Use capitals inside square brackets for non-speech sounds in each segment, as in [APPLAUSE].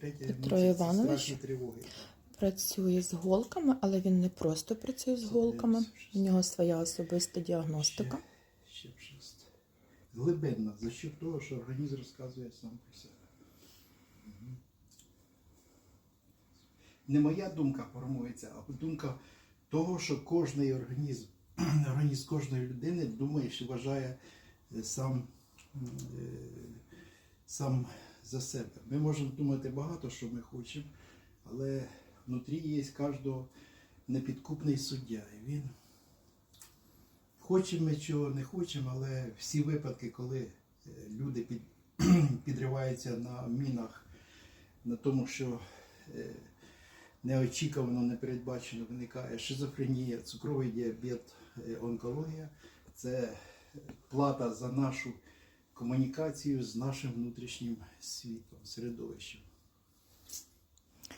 Петро Іванович? Працює з голками, але він не просто працює з голками. У нього своя особиста діагностика. Ще. Глибинна, за що того, що організм розказує сам про себе. Не моя думка формується, а думка того, що кожний організм, [CLEARS THROAT] організм кожної людини думає, що вважає е, сам, е, сам за себе. Ми можемо думати багато, що ми хочемо, але внутрі є кожного непідкупний суддя. І він Хочемо ми чого не хочемо, але всі випадки, коли е, люди під, [CLEARS THROAT] підриваються на мінах, на тому, що е, неочікувано, непередбачено виникає шизофренія, цукровий діабет, е, онкологія, це плата за нашу комунікацію з нашим внутрішнім світом, середовищем.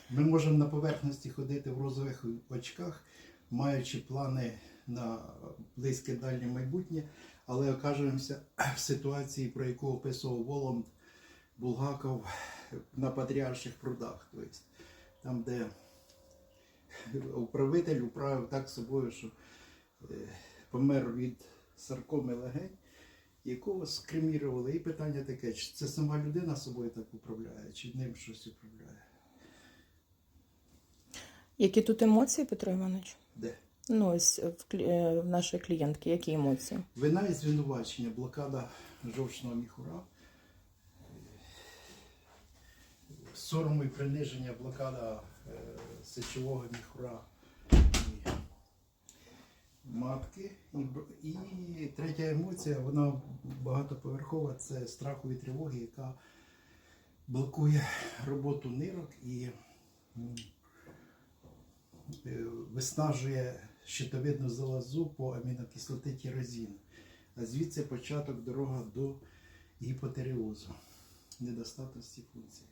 Ми можемо на поверхності ходити в розових очках, маючи плани на близьке дальнє майбутнє, але окажемося в ситуації, про яку описував Воланд Булгаков на Патріарших прудах. Тобто, там, де управитель управив так собою, що е, помер від саркоми легень, якого скремірували. І питання таке, чи це сама людина собою так управляє, чи ним щось управляє. Які тут емоції, Петро Іванович? Де? Ну, ось в, клі- е, в нашої клієнтки, які емоції? Вина і звинувачення, блокада жовчного міхура, сорому і приниження, блокада е, сечового міхура матки. І, і третя емоція, вона багатоповерхова, це страху і тривоги, яка блокує роботу нирок і е, виснажує щитовидну залозу по амінокислоти тірозін. А звідси початок дорога до гіпотереозу, недостатності функцій.